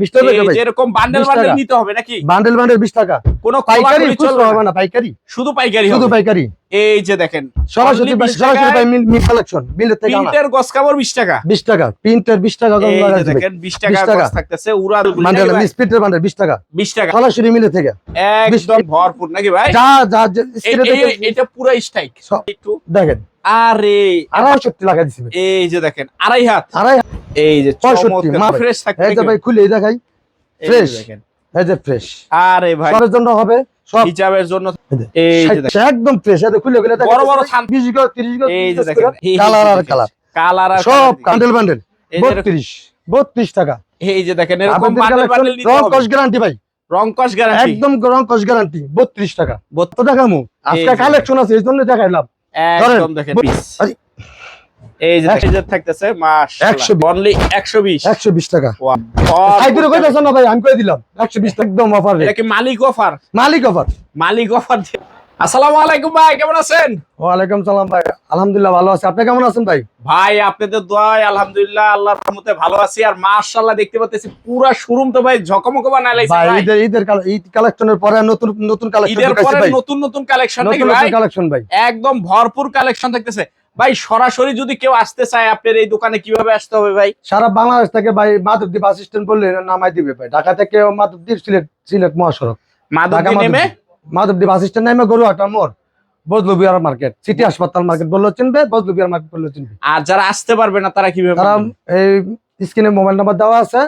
বিশ টাকা এই ভাই। যেরকম বান্ডেল বান্ডেল নিতে হবে নাকি? বান্ডেল বান্ডেল বিশ টাকা। কোনো পাইকারি খুচরো হবে না। না পাইকারি। শুধু পাইকারি শুধু পাইকারি। এই যে দেখেন সরাসরি 20 সরাসরি মিল মিল কালেকশন মিলের থেকে আনা গস কাপড় 20 টাকা। বিশ টাকা প্রিন্টের বিশ টাকা কম এই যে লাগাচ্ছি ভাই। দেখেন 20 টাকা। গস থাকতেছে উড়া বান্ডেল স্পিডের বান্ডেল বিশ টাকা। 20 টাকা। সরাসরি মিলে থেকে। একদম ভরপুর নাকি ভাই? যা যা এটা পুরো স্ট্রাইক একটু। দেখেন। আরে। আড়াইষট্টি লাগাই দিছি এই যে দেখেন আড়াই হাত। আড়াই এই যে 65 মা ভাই। ফ্রেশ থাকবে এই যে ভাই খুলে দেখাই ফ্রেশ এই যে ফ্রেশ আরে ভাই সবের জন্য হবে সব হিজাবের জন্য এই যে, একদম ফ্রেশ যে খুলে খুলে বড় বড় থান- বিশ গজ তিরিশ এই যে দেখেন কালার আর কালার কালার আর সব বান্ডেল বান্ডেল এই যে এরকম- বত্রিশ বত্রিশ টাকা এই যে দেখেন এরকম বান্ডেল বান্ডেল নিতে রং হবে কস গ্যারান্টি ভাই রং কস গ্যারান্টি একদম রং কস গ্যারান্টি বত্রিশ টাকা বত- তো দেখামু আজকে কালেকশন আছে এই জন্য দেখাইলাম একদম দেখেন আরে, এই যে যে থাকতেছে মাশাআল্লাহ। 120 অনলি 120 একশো বিশ টাকা। ওয়াও সাইকেল না ভাই আমি কই দিলাম? একশো বিশ টাকা। একদম অফার এটা কি মালিক অফার মালিক অফার মালিক অফার আসসালামু আলাইকুম ভাই কেমন আছেন? ওয়ালাইকুম সালাম ভাই আলহামদুলিল্লাহ ভালো আছি। আপনি কেমন আছেন ভাই? ভাই আপনাদের দোয়ায় আলহামদুলিল্লাহ আল্লাহর রহমতে ভালো আছি। আর মাশাআল্লাহ দেখতে পাচ্ছি পুরা শোরুম তো ভাই ঝকমক লাইছে ভাই ঈদের ঈদের ঈদ কালেকশনের পরে নতুন নতুন কালেকশন ঈদের পরে নতুন নতুন কালেকশন নতুন কালেকশন ভাই। একদম ভরপুর কালেকশন থাকতেছে। ভাই সরাসরি যদি কেউ আসতে চায় আপনার এই দোকানে কীভাবে আসতে হবে ভাই? সারা বাংলাদেশ থেকে ভাই মাধবদ্বীপ বাস স্ট্যান্ড বললে নামাই দিবে ভাই। ঢাকা থেকে মাধবদ্বীপ সিলেট সিলেট মহাসড়ক। মাধবদী নেমে? মাধবদ্বীপ বাস স্ট্যান্ড নেমে গরুহাটা মোড় মার্কেট সিটি হাসপাতাল মার্কেট বলল চিনবে মার্কেট বলল চিনবে। আর যারা আসতে পারবে না তারা কীভাবে তারা এই স্ক্রিনে মোবাইল নাম্বার দেওয়া আছে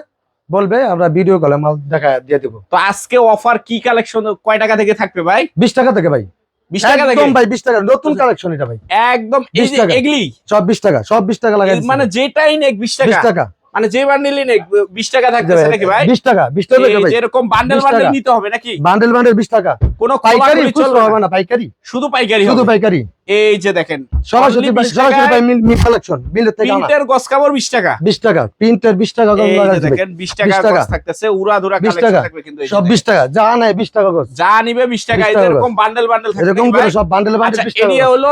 বলবে আমরা ভিডিও কলে মাল দেখা দিয়ে দেবো। তো আজকে অফার কি কালেকশন কয় টাকা থেকে থাকবে ভাই? বিশ টাকা থেকে ভাই। বিশ টাকা একদম ভাই টাকা। নতুন কালেকশন এটা ভাই। একদম এই যে টাকা। এগুলি। সব টাকা সব বিশ টাকা লাগাই মানে যেটাই নেক বিশ টাকা। বিশ টাকা। মানে যে বান্ডেলই নেক বিশ টাকা থাকতেছে নাকি ভাই? বিশ টাকা বিশ টাকা এরকম বান্ডেল বান্ডেল নিতে হবে নাকি? বান্ডেল বান্ডেল বিশ টাকা। কোনো পাইকারি খুচরো হবে না পাইকারি। শুধু পাইকারি শুধু পাইকারি। এই যে দেখেন সরাসরি সরাসরি টাকায় মিল মিল কালেকশন মিলের থেকে গস কাপড় বিশ টাকা। বিশ টাকা প্রিন্টের বিশ টাকা লাগাই দিবে। দেখেন 20 টাকা। গস থাকতেছে উড়া 20 কালেকশন থাকবে কিন্তু সব দেখেন। বিশ টাকা যা নাই বিশ টাকা করে যা নিবে বিশ টাকা 20 টাকা এরকম বান্ডেল বান্ডেল থাকবে এরকম করে সব বান্ডেল বান্ডেল আচ্ছা বিশ টাকা এরিয়া হলো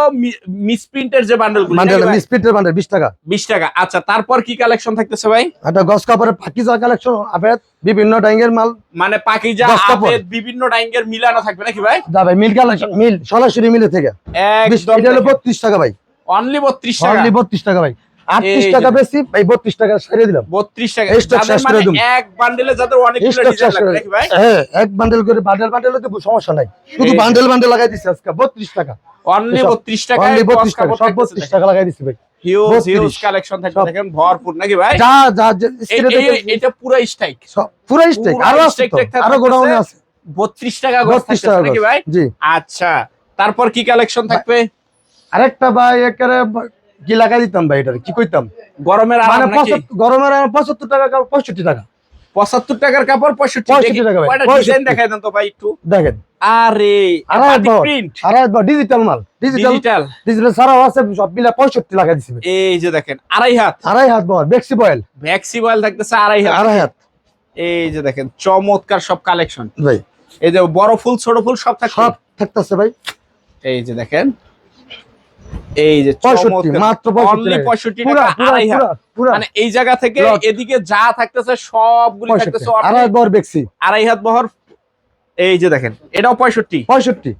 মিস প্রিন্টের যে বান্ডেলগুলো বান্ডেল মিসপিটের বান্ডেল বিশ টাকা। বিশ টাকা। আচ্ছা তারপর কি কালেকশন থাকতেছে ভাই? একটা গস কাপড়ের পাকিজা কালেকশন আপেত বিভিন্ন ডাইঙ্গের মাল। মানে পাকিজা আপেল বিভিন্ন ডাইঙ্গের মিলানো থাকবে নাকি ভাই? যা ভাই মিল কালেকশন মিল সরাসরি মিলে থেকে। একদম এটা হলো বত্রিশ টাকা ভাই। অনলি বত্রিশ টাকা। অনলি বত্রিশ টাকা ভাই। আটত্রিশ এই টাকা বেশি ভাই বত্রিশ টাকা সারিয়ে দিলাম। বত্রিশ টাকা। এই শেষ করে মানে এক বান্ডেলে যাদের অনেকগুলো ডিজাইন লাগবে নাকি ভাই? হ্যাঁ এক বান্ডেল করে বান্ডেল বান্ডেল সমস্যা নাই। শুধু বান্ডেল বান্ডেল লাগাই দিছি আজকে বত্রিশ টাকা। অনলি এসব- বত্রিশ টাকা অনলি বত্রিশ টাকা সব বত্রিশ টাকা লাগাই দিছি ভাই। হিউজ হিউজ কালেকশন থাকবে দেখেন ভরপুর নাকি ভাই? যা যা এটা পুরো স্ট্রাইক পুরো আরও। আরও গোডাউনে আছে। বত্রিশ টাকা গজ নাকি ভাই? জি। আচ্ছা তারপর কি কালেকশন থাকবে? আরেকটা ভাই একেবারে কি লাগাই দিতাম ভাই এটা কি কইতাম? গরমের মানে গরমের আর পঁচাত্তর টাকা কাপড়, পঁয়ষট্টি টাকা। পঁচাত্তর টাকার কাপড় পঁয়ষট্টি টাকা। ভাই, কয়টা 65 ডিজাইন দেখাই দেন তো ভাই একটু। দেখেন। আরে আড়াই প্রিন্ট ডিজিটাল মাল ডিজিটাল ডিজিটাল ছাড়াও আছে সব মিলা পঁয়ষট্টি ভাই। এই যে দেখেন আড়াই হাত। আড়াই হাত বল বয়েল ভ্যাক্সি বয়েল থাকতেছে আড়াই হাত। আড়াই হাত। এই যে দেখেন চমৎকার সব কালেকশন ভাই। এই যে বড় ফুল ছোট ফুল সব থাকবে সব থাকতেছে ভাই। এই যে দেখেন এই যে মাত্র মানে এই জায়গা থেকে এদিকে যা থাকতেছে সবগুলি থাকতেছে আড়াই বেক্সি। আড়াই হাত বহর এই যে দেখেন এটাও পঁয়ষট্টি। পঁয়ষট্টি।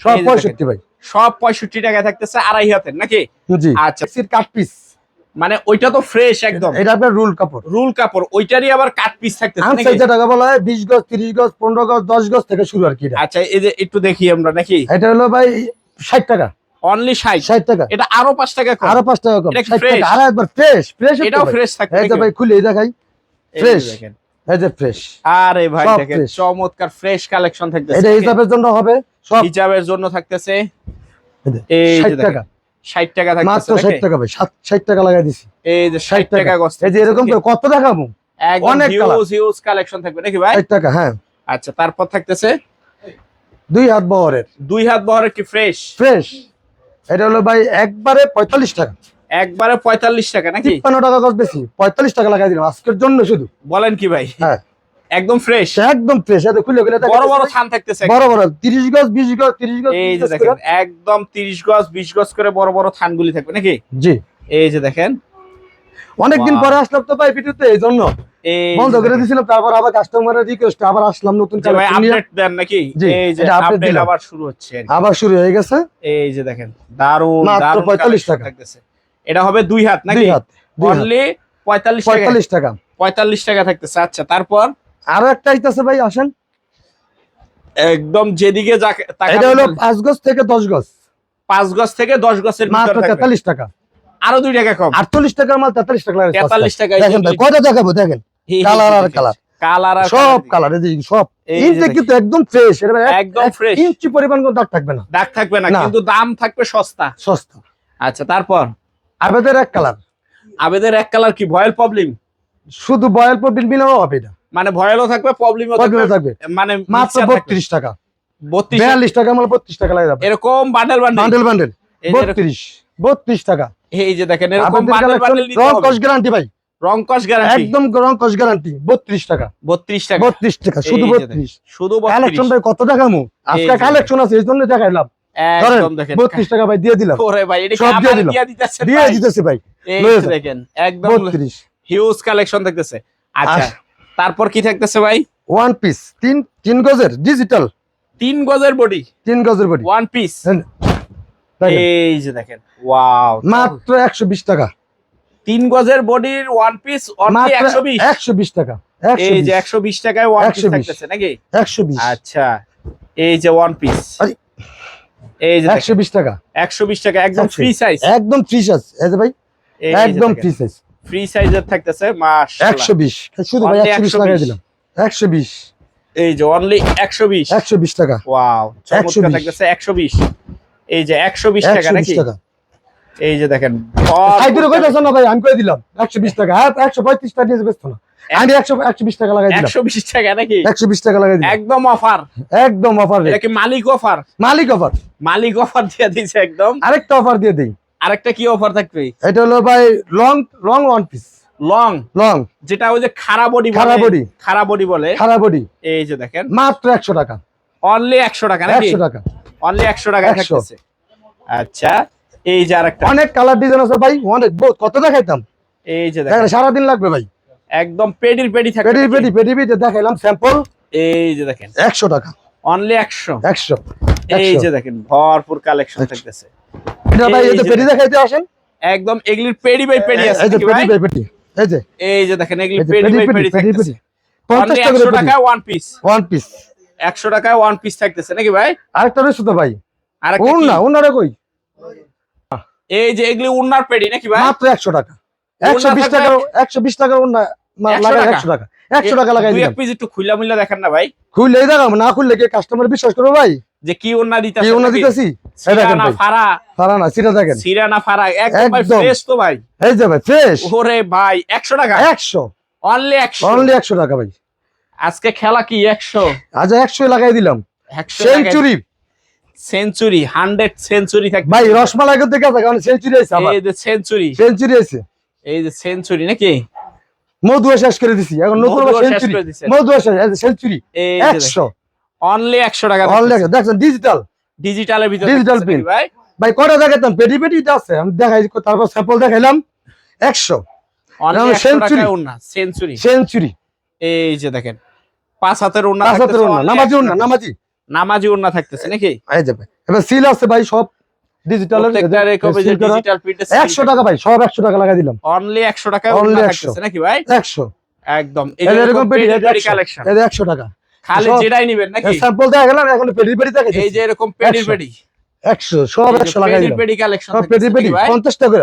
সব পঁয়ষট্টি ভাই। সব পঁয়ষট্টি টাকায় থাকতেছে আড়াই হাতের নাকি? আচ্ছা। Cut piece. মানে ওইটা তো ফ্রেশ একদম। এটা আপনার রুল কাপড়। রুল কাপড় ওইটারই আবার কাট পিস থাকতেছে নাকি? টাকা বলা হয় বিশ গজ তিরিশ গজ পনেরো গজ দশ গজ থেকে শুরু আর কি আচ্ছা এই যে একটু দেখি আমরা নাকি? এটা হলো ভাই ষাট টাকা। অনলি ষাট। ষাট টাকা। এটা আরও পাঁচ টাকা কম। আরও পাঁচ টাকা কম। এটা কি ষাট fresh? টাকা। আরও একবার ফ্রেশ ফ্রেশ এটাও ফ্রেশ থাকবে এই যে ভাই খুলে দেখাই যে দেখেন। এই যে ফ্রেশ আরে ভাই দেখেন চমৎকার ফ্রেশ কালেকশন থাকতেছে। এটা হিসাবের জন্য হবে। সব হিজাবের জন্য থাকতেছে। এই যে, এই যে 60 টাকা। ষাট টাকা থাকতেছে মাত্র ষাট নাকি? টাকা ভাই। সাত ষাট টাকা লাগাই দিছি। এই যে ষাট 60 টাকা। গজ এই যে এরকম করে কত টাকা মু অনেক। হিউজ হিউজ কালেকশন থাকবে নাকি ভাই? ষাট টাকা হ্যাঁ। আচ্ছা তারপর থাকতেছে? দুই হাত বহরের। দুই হাত বহরের কি ফ্রেশ ফ্রেশ এটা হলো ভাই একবারে পঁয়তাল্লিশ টাকা। একবারে পঁয়তাল্লিশ টাকা নাকি? পনেরো টাকা গজ বেশি। পঁয়তাল্লিশ টাকা লাগাই দিলাম আজকের জন্য শুধু। বলেন কি ভাই? হ্যাঁ। একদম ফ্রেশ একদম ফ্রেশ এটা খুলে খুলে বড় বড় থান থাকতেছে বড় বড় তিরিশ গজ বিশ গজ তিরিশ গজ এই যে দেখেন একদম গজ গজ করে বড় বড় থানগুলি থাকবে নাকি? জি। এই যে দেখেন অনেকদিন পরে আসলাম তো ভাই ভিডিওতে এই জন্য বন্ধ করে দিয়েছিলাম তারপর আবার কাস্টমারের রিকোয়েস্ট আবার আসলাম নতুন যে ভাই কালেকশন নিয়ে। আপডেট দেন নাকি? এই যে আপডেট আবার শুরু হচ্ছে। আবার শুরু হয়ে গেছে। এই যে দেখেন দারুণ মাত্র 45 টাকা। থাকতেছে। এটা হবে দুই হাত নাকি? দুই হাত অনলি টাকা। পঁয়তাল্লিশ টাকা। পঁয়তাল্লিশ টাকা থাকতেছে। আচ্ছা তারপর? আরও একটা আইতাছে ভাই আসেন। একদম যেদিকে এটা হলো পাঁচ গজ থেকে দশ গজ। পাঁচ গজ থেকে দশ গজের মাত্র ভিতরে থাকবে। তেতাল্লিশ টাকা। আরও দুই টাকা কম। আটচল্লিশ টাকার মাল তেতাল্লিশ টাকা 43 টাকায় দেখেন ভাই কয়টা দেখাবো? দেখেন কালার আর কালার। কালার সব কালার। সব। এই যে ইনটেক দেখেন। কিন্তু একদম ফ্রেশ এটা ভাই এক- একদম এক ইঞ্চি পরিমাণ কোনো দাগ থাকবে না। দাগ থাকবে না না। কিন্তু দাম থাকবে সস্তা। সস্তা। আচ্ছা তারপর? আবেদের এক কালার। আবেদের এক কালার কি? ভয়েল প্রবলেম শুধু বয়েল পর বিল হবে এটা। মানে ভয়েলও থাকবে প্রবলেমও থাকবে থাকবে। মানে মাত্র বত্রিশ টাকা। বত্রিশ? টাকা মাল বত্রিশ টাকা লাগে এরকম বান্ডেল বান্ডেল বান্ডেল বত্রিশ টাকা। এই যে দেখেন এরকম বান্ডেল বান্ডেল নিতে হবে। কস গ্যারান্টি ভাই। রং কস গ্যারান্টি একদম রং কস গ্যারান্টি বত্রিশ টাকা। 32 টাকা। বত্রিশ টাকা শুধু এই যে দেখেন, কালেকশন ভাই কত টাকা মু? আজকে কালেকশন আছে এই দেখাইলাম একদম দেখেন। বত্রিশ টাকা ভাই দিয়ে দিলাম। ওরে ভাই এটা সব দিয়ে দিলাম। দিয়ে ভাই? ভাই। এই লয়ে যে যান। দেখেন একদম বত্রিশ। হিউজ কালেকশন থাকতেছে আচ্ছা তারপর কি থাকতেছে ভাই? ওয়ান পিস তিন তিন গজের ডিজিটাল তিন গজের বডি তিন গজের বডি ওয়ান পিস এই যে দেখেন ওয়াও মাত্র একশো বিশ টাকা তিন গজের বডির ওয়ান পিস অনলি মাত্র 120 টাকা এই যে 120 টাকায় ওয়ান পিস থাকতেছে নাকি একশো বিশ আচ্ছা এই যে ওয়ান পিস এই যে একশো বিশ টাকা 120 টাকা একদম ফ্রি সাইজ একদম ফ্রি সাইজ এই যে ভাই একদম ফ্রি সাইজ ফ্রি সাইজের থাকতেছে একশো বিশ শুধু ভাই একশো বিশ 120 লাগাই দিলাম একশো বিশ এই যে অনলি 120 একশো বিশ টাকা ওয়াও চমৎকার 120 থাকতেছে 120 এই যে 120 টাকা একশো বিশ নাকি? টাকা। এই যে দেখেন না ভাই আমি কই দিলাম? একশো বিশ টাকা। হ্যাঁ একশো পঁয়ত্রিশ টাকা বেচতো না। আমি একশো একশো বিশ টাকা লাগাই দিলাম। 120 টাকা নাকি? একশো বিশ টাকা লাগাই একদম অফার। একদম অফার এটা কি মালিক অফার? মালিক অফার। মালিক অফার দিয়ে দিয়েছে একদম। আরেকটা অফার দিয়ে দিই। আরেকটা কি অফার থাকবে? এটা হলো ভাই long long one piece long long যেটা ওই যে খারা বডি খাড়া body। খারা বডি বলে। খারাপ বডি এই যে দেখেন। মাত্র একশো টাকা। অনলি 100 টাকা একশো টাকা। অনলি 100 টাকা 100 থাকতেছে। আচ্ছা এই যে আরেকটা। অনেক কালার ডিজাইন আছে ভাই অনেক বহুত কত দেখাইতাম? এই যে দেখেন। দেখেন সারাদিন লাগবে ভাই। একদম পেডির পেডি পেটি নাকি? পেটি পেটি পেটি দেখাইলাম স্যাম্পল এই যে দেখেন। একশো টাকা। অনলি 100 একশো। এই যে দেখেন ভরপুর কালেকশন থাকতেছে। এটা ভাই এই যে পেটি দেখাইতে আসেন? একদম এগুলির পেডি বাই পেডি আছে এই যে ভাই? বাই পেটি এই যে। এই যে দেখেন এগুলি পেডি বাই পেডি থাকতেছে। পেটি পঞ্চাশ অনলি টাকা 100 পেটি টাকায় ওয়ান পিস ওয়ান পিস 100 টাকায় ওয়ান পিস থাকতেছে। নাকি ভাই? আরেকটা রয়েছে তো ভাই। আরেকটা না উনারে কই? এই যে এগুলি উন্নার পেডি নাকি ভাই? মাত্র একশো টাকা। একশো? টাকা একশো বিশ টাকার উন্না লাগাই টাকা? একশো টাকা। একশো টাকা লাগাই দিলাম। পিস একটু খুইলা মুইলা দেখেন না ভাই। না খুললে কি কাস্টমার বিশ্বাস করব ভাই? যে কি দিতেছি দেখেন ভাই। ফারা। না সিটা দেখেন। সিরা না ফারা একদম ভাই ফ্রেশ তো ভাই। এই যে ভাই ফ্রেশ ওরে ভাই 100 টাকা? অনলি 100 অনলি একশো টাকা ভাই। আজকে খেলা কি 100 আজ একশো লাগাই দিলাম। সেঞ্চুরি সেঞ্চুরি 100 সেঞ্চুরি থাকে ভাই রসমালাই করতে গেছে কারণ সেঞ্চুরি আছে এই যে সেঞ্চুরি সেঞ্চুরি আছে। এই যে সেঞ্চুরি নাকি? মধু শেষ করে দিছি। এখন নতুন সেঞ্চুরি মধু শেষ সেঞ্চুরি একশো। অনলি 100 টাকা অনলি একশো। দেখছেন ডিজিটাল ডিজিটালের ভিতরে print। নাকি ভাই? ভাই কটা দেখাতাম পেটি পেটিটা আছে। আমি দেখাই তারপর স্যাম্পল দেখাইলাম। একশো। অনলি না, 100 century। সেঞ্চুরি সেঞ্চুরি এই যে দেখেন। পাঁচ হাতের উন্না পাঁচ হাতের only নামাজি 100 নামাজি। নামাজি উন্না থাকতেছে নাকি? এই যাবে এবার সিল আছে ভাই সব প্রত্যেকটা ডিজিটাল প্রিন্টে একশো টাকা ভাই সব একশো টাকা লাগাই দিলাম। অনলি 100 টাকায় Only উন্না 100 থাকতেছে নাকি ভাই? একশো। একদম। এরকম পেডি পেডি কালেকশন টাকা। খালি যেটাই নিবেন নাকি? স্যাম্পল দেখা এখন পেটি দেখাই এই যে এরকম পেডি পেডি। একশো সব একশো লাগাই দিলাম। পেডি কালেকশন টাকা 50 টাকা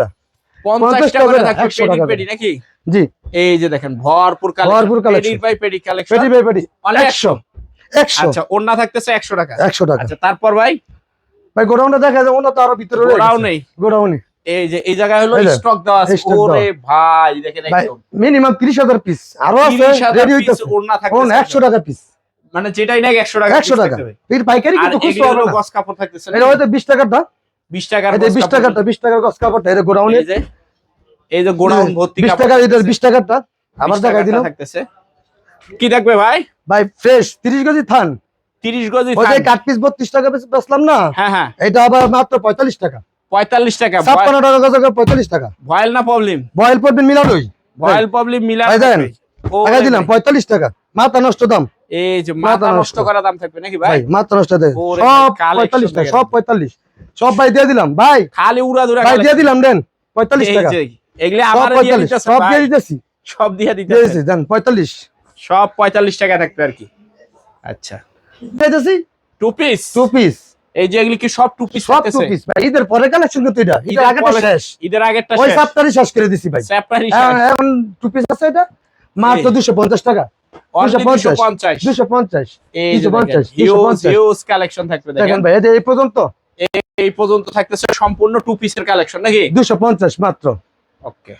100 পেডি টাকা পেডি নাকি? জি। এই যে দেখেন ভরপুর কালেকশন ভরপুর। পেডি বাই পেডি কালেকশন পেটি বাই অনলি একশো একশো। আচ্ছা ওন্না থাকতেছে 100 টাকা। একশো টাকা। আচ্ছা তারপর ভাই? ভাই গোডাউনটা দেখা যায় ওনা তো আরও ভিতরে ওরাও নেই। গোডাউনে এই যে এই জায়গায় হলো স্টক দেওয়া আছে। ওরে ভাই দেখেন একদম। মিনিমাম তিরিশ হাজার পিস আরও আছে রেডি হইতেছে। ওড়না কোন থাকতেছে একশো টাকা পিস মানে যেটাই নাকি 100 টাকা একশো piece টাকা। থাকতে এর পাইকারি কিন্তু হলো না। গস কাপড় থাকতেছে এটা হয়তো বিশ টাকাটা 20 টাকার এই যে গস বিশ কাপড়। টাকাটা বিশ টাকার গছ কাপড়টা এটা গোডাউনে এই যে গোডাউন ভর্তি বিশ কাপড় টাকা এটা থাকতেছে। বিশ টাকাটা? আবার 20 দেখাই দিলাম। থাকতেছে। কি থাকবে ভাই? ভাই ফ্রেশ তিরিশ কেজি থান। 30 গজি থান ওই যে। কাঠ পিস বত্রিশ টাকা বেচ- বেচলাম না? হ্যাঁ হ্যাঁ। এটা আবার মাত্র পঁয়তাল্লিশ টাকা। পঁয়তাল্লিশ টাকা। ছাপ্পান্ন টাকা গজ পঁয়তাল্লিশ টাকা। ভয়েল না প্রবলেম? বয়েল পড়বেন মিলানোই ভয়েল প্রবলেম মিলা ভাই দেন। ও টাকা দিলাম ভাই। পঁয়তাল্লিশ টাকা। মাথা নষ্ট দাম। এই যে মাথা নষ্ট। করা দাম থাকবে নাকি ভাই? ভাই মাথা নষ্ট দেয় সব ভাই, collection পঁয়তাল্লিশ টাকা সব পঁয়তাল্লিশ। সব ভাই দিয়ে দিলাম। ভাই খালি উড়া দুরা ভাই দিয়ে দিলাম দেন। পঁয়তাল্লিশ টাকা। এগুলি আমার দিয়ে পঁয়তাল্লিশ দিতেছে সব দিয়ে দিতেছি। সব দিয়ে দিয়ে দিতেছি। দেন পঁয়তাল্লিশ। সব পঁয়তাল্লিশ টাকা থাকবে আর কি। আচ্ছা। দিতেছি টু পিস টু পিস এই যে এগুলি কি সব টু পিস সব টু পিস ভাই ঈদের পরে কালেকশন কিন্তু এটা ঈদের ঈদের আগেটা শেষ। ঈদের আগেরটা ওই শেষ। শেষ করে দিছি ভাই। সেপ্টারি এখন- এখন টু পিস আছে এটা। মাত্র এই। দুশো পঞ্চাশ টাকা। দুশো পঞ্চাশ। পঞ্চাশ। দুশো পঞ্চাশ। এই যে দুশো পঞ্চাশ দুশো হিউজ পঞ্চাশ হিউজ কালেকশন থাকবে দেখেন। দেখেন ভাই এই পর্যন্ত। এই পর্যন্ত থাকতেছে সম্পূর্ণ টু পিসের কালেকশন নাকি? দুশো পঞ্চাশ মাত্র। Oke. Okay.